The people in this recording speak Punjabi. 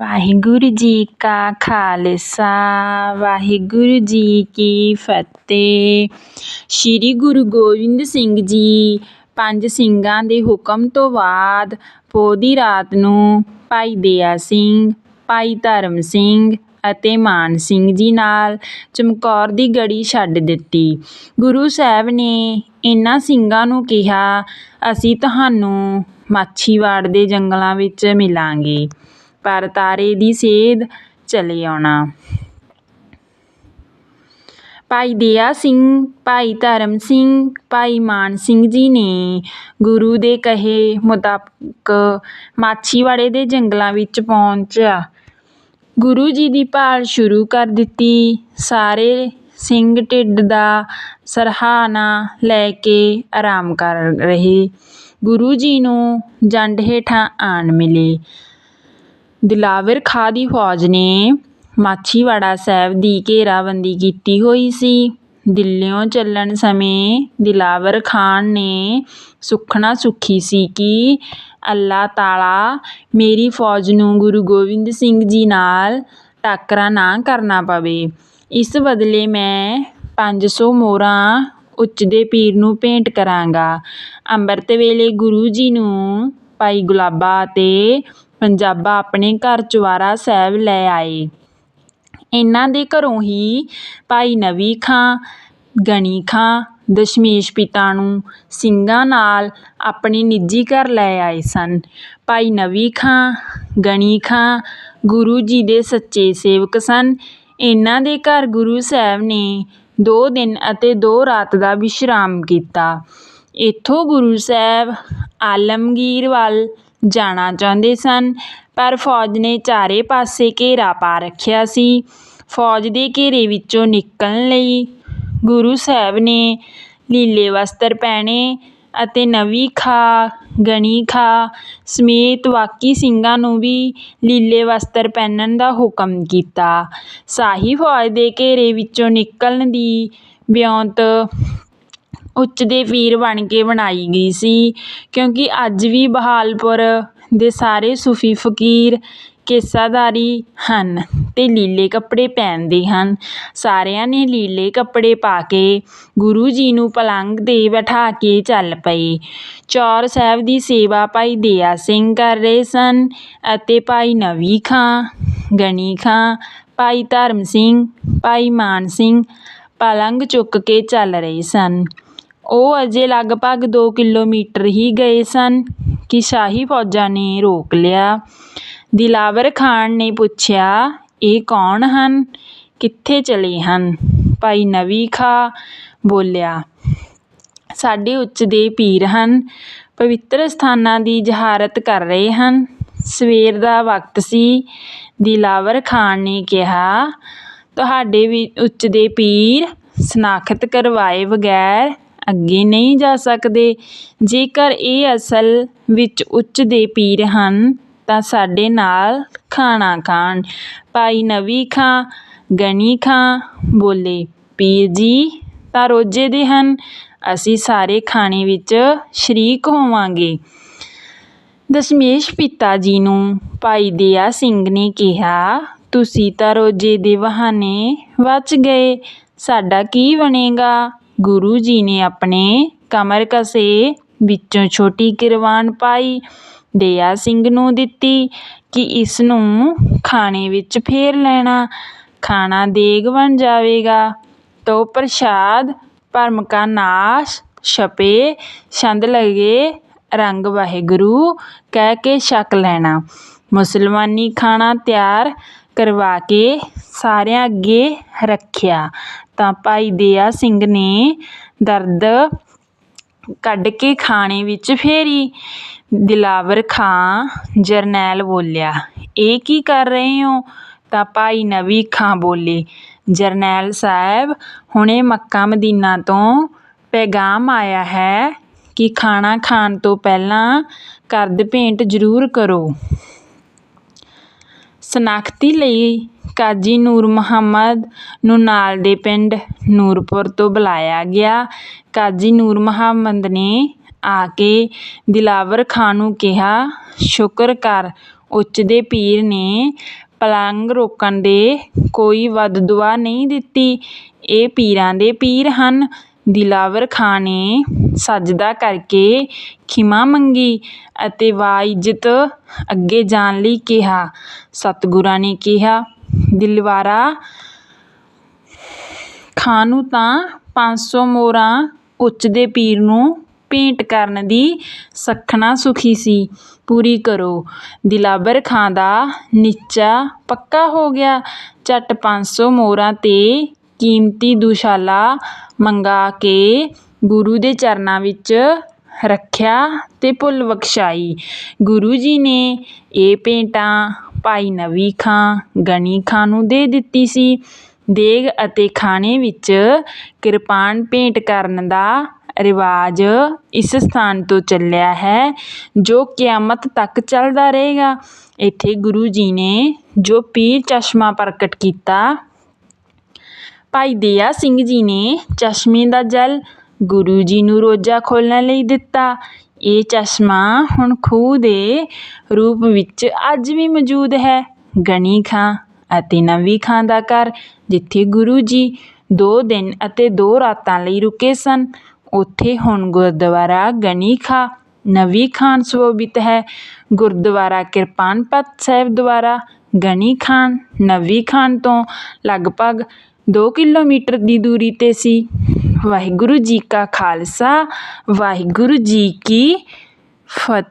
ਵਾਹਿਗੁਰੂ ਜੀ ਕਾ ਖਾਲਸਾ, ਵਾਹਿਗੁਰੂ ਜੀ ਕੀ ਫਤਿਹ। ਸ੍ਰੀ ਗੁਰੂ ਗੋਬਿੰਦ ਸਿੰਘ ਜੀ ਪੰਜ ਸਿੰਘਾਂ ਦੇ ਹੁਕਮ ਤੋਂ ਬਾਅਦ ਪੋਹ ਦੀ ਰਾਤ ਨੂੰ ਭਾਈ ਦਇਆ ਸਿੰਘ, ਭਾਈ ਧਰਮ ਸਿੰਘ ਅਤੇ ਮਾਨ ਸਿੰਘ ਜੀ ਨਾਲ ਚਮਕੌਰ ਦੀ ਗੜੀ ਛੱਡ ਦਿੱਤੀ। ਗੁਰੂ ਸਾਹਿਬ ਨੇ ਇਹਨਾਂ ਸਿੰਘਾਂ ਨੂੰ ਕਿਹਾ, ਅਸੀਂ ਤੁਹਾਨੂੰ ਮਾਛੀਵਾੜ ਦੇ ਜੰਗਲਾਂ ਵਿੱਚ ਮਿਲਾਂਗੇ। ਪਰ ਤਾਰੇ ਦੀ ਸੇਧ ਚਲੇ ਆਉਣਾ। ਭਾਈ ਦਇਆ ਸਿੰਘ, ਭਾਈ ਧਰਮ ਸਿੰਘ, ਭਾਈ ਮਾਨ ਸਿੰਘ ਜੀ ਨੇ ਗੁਰੂ ਦੇ ਕਹੇ ਮੁਤਾਬਕ ਮਾਛੀਵਾੜੇ ਦੇ ਜੰਗਲਾਂ ਵਿੱਚ ਪਹੁੰਚਿਆ। ਗੁਰੂ ਜੀ ਦੀ ਭਾਲ ਸ਼ੁਰੂ ਕਰ ਦਿੱਤੀ। ਸਾਰੇ ਸਿੰਘ ਢਿੱਡ ਦਾ ਸਰਹਾਣਾ ਲੈ ਕੇ ਆਰਾਮ ਕਰ ਰਹੇ। ਗੁਰੂ ਜੀ ਨੂੰ ਜੰਡ ਹੇਠਾਂ ਆਣ ਮਿਲੇ। ਦਿਲਾਵਰ ਖਾਂ ਦੀ ਫੌਜ ਨੇ ਮਾਛੀਵਾੜਾ ਸਾਹਿਬ ਦੀ ਘੇਰਾਬੰਦੀ ਕੀਤੀ ਹੋਈ ਸੀ। ਦਿੱਲੀਓਂ ਚੱਲਣ ਸਮੇਂ ਦਿਲਾਵਰ ਖਾਨ ਨੇ ਸੁਖਣਾ ਸੁੱਖੀ ਸੀ ਕਿ ਅੱਲਾ ਤਾਲਾ ਮੇਰੀ ਫੌਜ ਨੂੰ ਗੁਰੂ ਗੋਬਿੰਦ ਸਿੰਘ ਜੀ ਨਾਲ ਟਾਕਰਾ ਨਾ ਕਰਨਾ ਪਵੇ। ਇਸ ਬਦਲੇ ਮੈਂ ਪੰਜ ਸੌ ਮੋਹਰਾਂ ਉੱਚ ਦੇ ਪੀਰ ਨੂੰ ਭੇਂਟ ਕਰਾਂਗਾ। ਅੰਮ੍ਰਿਤ ਵੇਲੇ ਗੁਰੂ ਜੀ ਨੂੰ ਭਾਈ ਗੁਲਾਬਾ ਅਤੇ ਪੰਜਾਬਾ ਆਪਣੇ ਘਰ ਚੁਬਾਰਾ ਸਾਹਿਬ ਲੈ ਆਏ। ਇਹਨਾਂ ਦੇ ਘਰੋਂ ਹੀ ਭਾਈ ਨਵੀ ਖਾਂ, ਗਣੀ ਖਾਂ, ਦਸ਼ਮੇਸ਼ ਪਿਤਾ ਨੂੰ ਸਿੰਘਾਂ ਨਾਲ ਆਪਣੇ ਨਿੱਜੀ ਘਰ ਲੈ ਆਏ ਸਨ। ਭਾਈ ਨਵੀ ਖਾਂ, ਗਣੀ ਖਾਂ, ਗੁਰੂ ਜੀ ਦੇ ਸੱਚੇ ਸੇਵਕ ਸਨ। ਇਹਨਾਂ ਦੇ ਘਰ ਗੁਰੂ ਸਾਹਿਬ ਨੇ ਦੋ ਦਿਨ ਅਤੇ ਦੋ ਰਾਤ ਦਾ ਵਿਸ਼ਰਾਮ ਕੀਤਾ। ਇੱਥੋਂ ਗੁਰੂ ਸਾਹਿਬ ਆਲਮਗੀਰ ਵੱਲ ਜਾਣਾ ਚਾਹੁੰਦੇ ਸਨ, ਪਰ ਫੌਜ ਨੇ ਚਾਰੇ ਪਾਸੇ ਘੇਰਾ ਪਾ ਰੱਖਿਆ ਸੀ। ਫੌਜ ਦੇ ਘੇਰੇ ਵਿੱਚੋਂ ਨਿਕਲਣ ਲਈ ਗੁਰੂ ਸਾਹਿਬ ਨੇ ਲੀਲੇ ਵਸਤਰ ਪਹਿਣੇ ਅਤੇ ਨਵੀ ਖਾਂ, ਗਣੀ ਖਾਂ ਸਮੇਤ ਬਾਕੀ ਸਿੰਘਾਂ ਨੂੰ ਵੀ ਲੀਲੇ ਵਸਤਰ ਪਹਿਨਣ ਦਾ ਹੁਕਮ ਕੀਤਾ। ਸ਼ਾਹੀ ਫੌਜ ਦੇ ਘੇਰੇ ਵਿੱਚੋਂ ਨਿਕਲਣ ਦੀ ਵਿਉਂਤ ਉੱਚ ਦੇ ਪੀਰ ਬਣ ਕੇ ਬਣਾਈ ਗਈ ਸੀ। ਕਿਉਂਕਿ ਅੱਜ ਵੀ ਬਹਾਲਪੁਰ ਦੇ ਸਾਰੇ ਸੂਫੀ ਫਕੀਰ ਕੇਸਾਧਾਰੀ ਹਨ ਅਤੇ ਲੀਲੇ ਕੱਪੜੇ ਪਹਿਨਦੇ ਹਨ। ਸਾਰਿਆਂ ਨੇ ਲੀਲੇ ਕੱਪੜੇ ਪਾ ਕੇ ਗੁਰੂ ਜੀ ਨੂੰ ਪਲੰਗ 'ਤੇ ਬਿਠਾ ਕੇ ਚੱਲ ਪਏ। ਚੌਰ ਸਾਹਿਬ ਦੀ ਸੇਵਾ ਭਾਈ ਦਇਆ ਸਿੰਘ ਕਰ ਰਹੇ ਸਨ ਅਤੇ ਭਾਈ ਨਵੀ ਖਾਂ ਗਨੀ ਖਾਂ, ਭਾਈ ਧਰਮ ਸਿੰਘ, ਭਾਈ ਮਾਨ ਸਿੰਘ ਪਲੰਗ ਚੁੱਕ ਕੇ ਚੱਲ ਰਹੇ ਸਨ। ਉਹ ਅਜੇ ਲਗਭਗ ਦੋ ਕਿਲੋਮੀਟਰ ਹੀ ਗਏ ਸਨ ਕਿ ਸ਼ਾਹੀ ਫੌਜਾਂ ਨੇ ਰੋਕ ਲਿਆ। ਦਿਲਾਵਰ ਖਾਨ ਨੇ ਪੁੱਛਿਆ, ਇਹ ਕੌਣ ਹਨ? ਕਿੱਥੇ ਚਲੇ ਹਨ? ਭਾਈ ਨਵੀ ਖਾਂ ਬੋਲਿਆ, ਸਾਡੇ ਉੱਚ ਦੇ ਪੀਰ ਹਨ, ਪਵਿੱਤਰ ਸਥਾਨਾਂ ਦੀ ਜ਼ਹਾਰਤ ਕਰ ਰਹੇ ਹਨ। ਸਵੇਰ ਦਾ ਵਕਤ ਸੀ। ਦਿਲਾਵਰ ਖਾਨ ਨੇ ਕਿਹਾ, ਤੁਹਾਡੇ ਵੀ ਉੱਚ ਦੇ ਪੀਰ ਸਨਾਖਤ ਕਰਵਾਏ ਬਗੈਰ ਅੱਗੇ ਨਹੀਂ ਜਾ ਸਕਦੇ। ਜੇਕਰ ਇਹ ਅਸਲ ਵਿੱਚ ਉੱਚ ਦੇ ਪੀਰ ਹਨ, ਤਾਂ ਸਾਡੇ ਨਾਲ ਖਾਣਾ ਖਾਣ। ਭਾਈ ਨਵੀ ਖਾਂ ਗਨੀ ਖਾਂ, ਬੋਲੇ, ਪੀਰ ਜੀ, ਤਾਂ ਰੋਜੇ ਦੇ ਹਨ। ਅਸੀਂ ਸਾਰੇ ਖਾਣੇ ਵਿੱਚ ਸ਼ਰੀਕ ਹੋਵਾਂਗੇ। ਦਸ਼ਮੇਸ਼ ਪਿਤਾ ਜੀ ਨੂੰ ਭਾਈ ਦਿਆ ਸਿੰਘ ਨੇ ਕਿਹਾ, ਤੁਸੀਂ ਤਾਂ ਰੋਜੇ ਦੇ ਬਹਾਨੇ ਬਚ ਗਏ। ਸਾਡਾ ਕੀ ਬਣੇਗਾ? ਗੁਰੂ ਜੀ ਨੇ ਆਪਣੇ ਕਮਰ ਕਸੇ ਵਿੱਚੋਂ ਛੋਟੀ ਕਿਰਵਾਨ ਪਾਈ, ਦਇਆ ਸਿੰਘ ਨੂੰ ਦਿੱਤੀ ਕਿ ਇਸ ਨੂੰ ਖਾਣੇ ਵਿੱਚ ਫੇਰ ਲੈਣਾ। ਖਾਣਾ ਦੇਗ ਬਣ ਜਾਵੇਗਾ। ਤੋ ਪ੍ਰਸ਼ਾਦ, ਭਰਮ ਕਾ ਨਾਸ਼, ਛਪੇ, ਛੰਦ ਲਗੇ, ਰੰਗ ਵਾਹਿਗੁਰੂ, ਕਹਿ ਕੇ ਛਕ ਲੈਣਾ। ਮੁਸਲਮਾਨੀ ਖਾਣਾ ਤਿਆਰ ਕਰਵਾ ਕੇ ਸਾਰਿਆਂ ਅੱਗੇ ਰੱਖਿਆ। ਤਾਂ ਭਾਈ ਦਇਆ ਸਿੰਘ ਨੇ ਦਰਦ ਕੱਢ ਕੇ ਖਾਣੇ ਵਿੱਚ ਫੇਰੀ ਦਿਲਾਵਰ ਖਾਂ ਜਰਨੈਲ ਬੋਲਿਆ, ਇਹ ਕੀ ਕਰ ਰਹੇ ਹੋ? ਤਾਂ ਭਾਈ ਨਵੀ ਖਾਂ ਬੋਲੇ, ਜਰਨੈਲ ਸਾਹਿਬ, ਹੁਣੇ ਮੱਕਾ ਮਦੀਨਾ ਤੋਂ ਪੈਗਾਮ ਆਇਆ ਹੈ ਕਿ ਖਾਣਾ ਖਾਣ ਤੋਂ ਪਹਿਲਾਂ ਕਰਦ ਭੇਂਟ ਜ਼ਰੂਰ ਕਰੋ। ਸਨਾਖਤੀ ਲਈ ਕਾਜੀ ਨੂਰ ਮੁਹੰਮਦ ਨੂੰ ਨਾਲ ਦੇ ਪਿੰਡ ਨੂਰਪੁਰ ਤੋਂ ਬੁਲਾਇਆ ਗਿਆ। ਕਾਜੀ ਨੂਰ ਮੁਹੰਮਦ ਨੇ ਆ ਕੇ ਦਿਲਾਵਰ ਖਾਂ ਨੂੰ ਕਿਹਾ, ਸ਼ੁਕਰ ਕਰ, ਉੱਚ ਦੇ ਪੀਰ ਨੇ ਪਲੰਗ ਰੋਕਣ ਦੇ ਕੋਈ ਵੱਧ ਦੁਆ ਨਹੀਂ ਦਿੱਤੀ। ਇਹ ਪੀਰਾਂ ਦੇ ਪੀਰ ਹਨ। ਦਿਲਾਵਰ ਖਾਂ ਨੇ ਸਜਦਾ ਕਰਕੇ ਖਿਮਾ ਮੰਗੀ ਅਤੇ ਵਾਇਜ਼ਤ ਅੱਗੇ ਜਾਣ ਲਈ ਕਿਹਾ। ਸਤਿਗੁਰਾਂ ਨੇ ਕਿਹਾ, ਦਿਲਵਾਰਾ ਖਾਂ ਨੂੰ ਤਾਂ ਪੰਜ ਸੌ ਮੋਹਰਾਂ ਉੱਚ ਦੇ ਪੀਰ ਨੂੰ ਭੇਂਟ ਕਰਨ ਦੀ ਸੱਖਣਾ ਸੁਖੀ ਸੀ, ਪੂਰੀ ਕਰੋ। ਦਿਲਾਵਰ ਖਾਂ ਦਾ ਨਿਸ਼ਚਾ ਪੱਕਾ ਹੋ ਗਿਆ। ਝੱਟ ਪੰਜ ਸੌ ਮੋਹਰਾਂ ਤੇ ਕੀਮਤੀ ਦੁਸ਼ਾਲਾ ਮੰਗਾ ਕੇ ਗੁਰੂ ਦੇ ਚਰਨਾਂ ਵਿੱਚ ਰੱਖਿਆ ਅਤੇ ਭੁੱਲ ਬਖਸ਼ਾਈ। ਗੁਰੂ ਜੀ ਨੇ ਇਹ ਭੇਟਾਂ ਭਾਈ ਨਵੀ ਖਾਂ ਗਨੀ ਖਾਂ ਨੂੰ ਦੇ ਦਿੱਤੀ ਸੀ। ਦੇਗ ਅਤੇ ਖਾਣੇ ਵਿੱਚ ਕਿਰਪਾਨ ਭੇਂਟ ਕਰਨ ਦਾ ਰਿਵਾਜ ਇਸ ਸਥਾਨ ਤੋਂ ਚੱਲਿਆ ਹੈ, ਜੋ ਕਿਆਮਤ ਤੱਕ ਚੱਲਦਾ ਰਹੇਗਾ। ਇੱਥੇ ਗੁਰੂ ਜੀ ਨੇ ਜੋ ਪੀਰ ਚਸ਼ਮਾ ਪ੍ਰਗਟ ਕੀਤਾ ਭਾਈ ਦਇਆ ਸਿੰਘ ਜੀ ਨੇ ਚਸ਼ਮੇ ਦਾ ਜਲ ਗੁਰੂ ਜੀ ਨੂੰ ਰੋਜ਼ਾ ਖੋਲ੍ਹਣ ਲਈ ਦਿੱਤਾ। ਇਹ ਚਸ਼ਮਾ ਹੁਣ ਖੂਹ ਦੇ ਰੂਪ ਵਿੱਚ ਅੱਜ ਵੀ ਮੌਜੂਦ ਹੈ। ਗਣੀ ਖਾਂ ਅਤੇ ਨਵੀ ਖਾਂ ਦਾ ਘਰ ਜਿੱਥੇ ਗੁਰੂ ਜੀ ਦੋ ਦਿਨ ਅਤੇ ਦੋ ਰਾਤਾਂ ਲਈ ਰੁਕੇ ਸਨ, ਉੱਥੇ ਹੁਣ ਗੁਰਦੁਆਰਾ ਗਣੀ ਖਾਂ, ਨਵੀ ਖਾਂ ਸੁਸ਼ੋਭਿਤ ਹੈ। ਗੁਰਦੁਆਰਾ ਕਿਰਪਾਨਪਤ ਸਾਹਿਬ ਦੁਆਰਾ ਗਣੀ ਖਾਨ ਨਵੀ ਖਾਂ ਤੋਂ ਲਗਭਗ ਦੋ ਕਿਲੋਮੀਟਰ ਦੀ ਦੂਰੀ 'ਤੇ ਸੀ। ਵਾਹਿਗੁਰੂ ਜੀ ਕਾ ਖਾਲਸਾ ਵਾਹਿਗੁਰੂ ਜੀ ਕੀ ਫਤਿਹ